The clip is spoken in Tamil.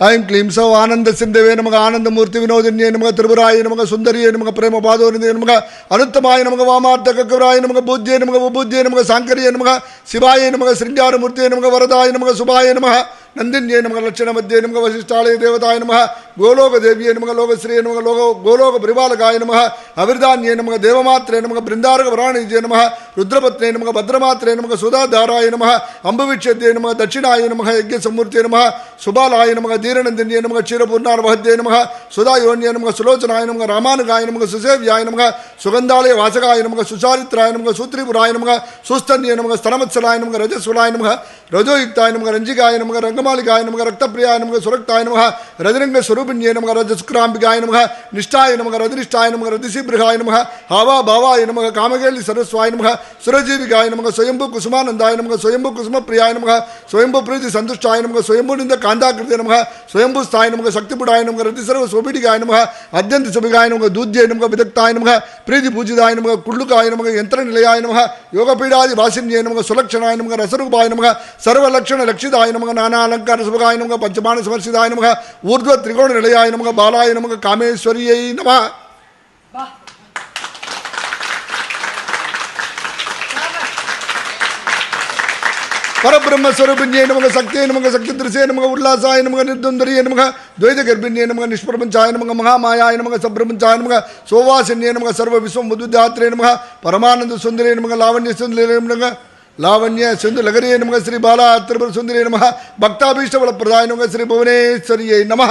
ஐம் க்ளீம் சௌ ஆனந்த சிந்தவே நமக ஆனந்தமூர்த்தி வினோதின்யே நமக திரிபுராய நமக சுந்தரியே நமக பிரேம பாதோரிந்தே நமக அனுத்தமாய நமக வாமார்த்த கக்கராய நமக பூஜ்யே நமக உபூஜ்யே நமக சாங்கரியே நமக சிவாய நமக சிருங்காரமூர்த்தியே நமக வரதாய நமக சுபாய நமக நந்தின்யே நமக லட்சண மத்தியே நமக வசிஷ்டாலய தேவதாய நமக கோலோக தேவியே நமக லோகஸ்ரீயே நமக லோக கோலோக பரிபாலகாய நமக அவிர்தான்யே நமக தேவமாத்திரே நமக பிருந்தாரக வராணிஜே நமக ருத்ரபத்னே நமக பத்ரமாத்திரே நமக சுதாதாராய நமக அம்புவிட்சத்தே நமக தட்சிணாய நமக யஜ்ய சம்மூர்த்தியே நமக சுபாலாய நமக தீரநந்தின்யே நமக க்ஷீரபூர்ணார் வகத்தே நமக சுதாயோன்யே நமக சுலோச்சனாய நமக ராமானுகாய நமக சுசேவியாய நமக சுகந்தாலய வாசகாய நமக சுசாரித்ராய நமக சூத்ரிபுராய நமக சுஸ்தன்ய நமக ஸ்தனமத்சலாய நமக ரஜசுலாய நமக ரஜோயுக்தாய நமக ரஞ்சிகாய நமக ரங்கமாலிகாய நமக ரக்தப்பிரியாய நமக சுரக்தாய நமக ரஜரங்க ஸ்வரூபிண்யே நமக ரஜஸ்கிராம்பிகாய நமக நிஷ்டாய நமக ரஜனிஷ்டாய நமக ரதிசிபிருகாய நமக ஹாவா பாவாய நமக காமகேலி சரஸ்வாய நமக சுரஜீவிகாய நமக சுயம்பு குசுமானந்தாய நமக சுயம்பு குசுமப்பிரியாய நமக சுயம்பு பிரீதி சந்துஷ்டாய நமக சுயம்பு நிந்த காந்தாகிருதே நமக சுயம்பு ஸ்தாய நமக சக்திபுடாய நமக ரதிசர்வ சுபிடிகாய நமக அத்தியந்த சுபிகாய நமக தூத்யே நமக விதக்தாய நமக பிரீதி பூஜிதாய நமக குள்ளுகாய நமக யந்திர நிலையாய நமக யோகபீடாதி வாசின்யே நமக சுலக்ஷணாய நமக ரசரூபாய நமக சர்வலக்ஷண லட்சிதாய நமக நானா அலங்கார சுபகாய நமக பஞ்சமான சமர்சிதாய நமக ஊர்துவ திரிகோண நிலையாய நமக பாலாய நமக காமேஸ்வரியை நம பரபிரம்மஸ்வரூபிண்யே நமக சக்தியே நமக சக்தி திருசே நமக உல்லாசாய நமக நிர்துந்தரியே நமக துவைத கர்ப்பிணியே நமக நிஷ்பிரபஞ்சாய நமக மகாமாயாய நமக சப்ரபஞ்சாய நமக சோவாசன்யே நமக சர்வ விஸ்வம் புதுதாத்திரே நமக பரமானந்த சுந்தரே நமக லாவண்ய சுந்தரே நமக லாவண்ய சிந்து லகரியே நமக ஸ்ரீ பாலா திரிபுர சுந்தரே நமக பக்தாபீஷ்டவள பிரதாய நமக ஸ்ரீ புவனேஸ்வரியை நமக.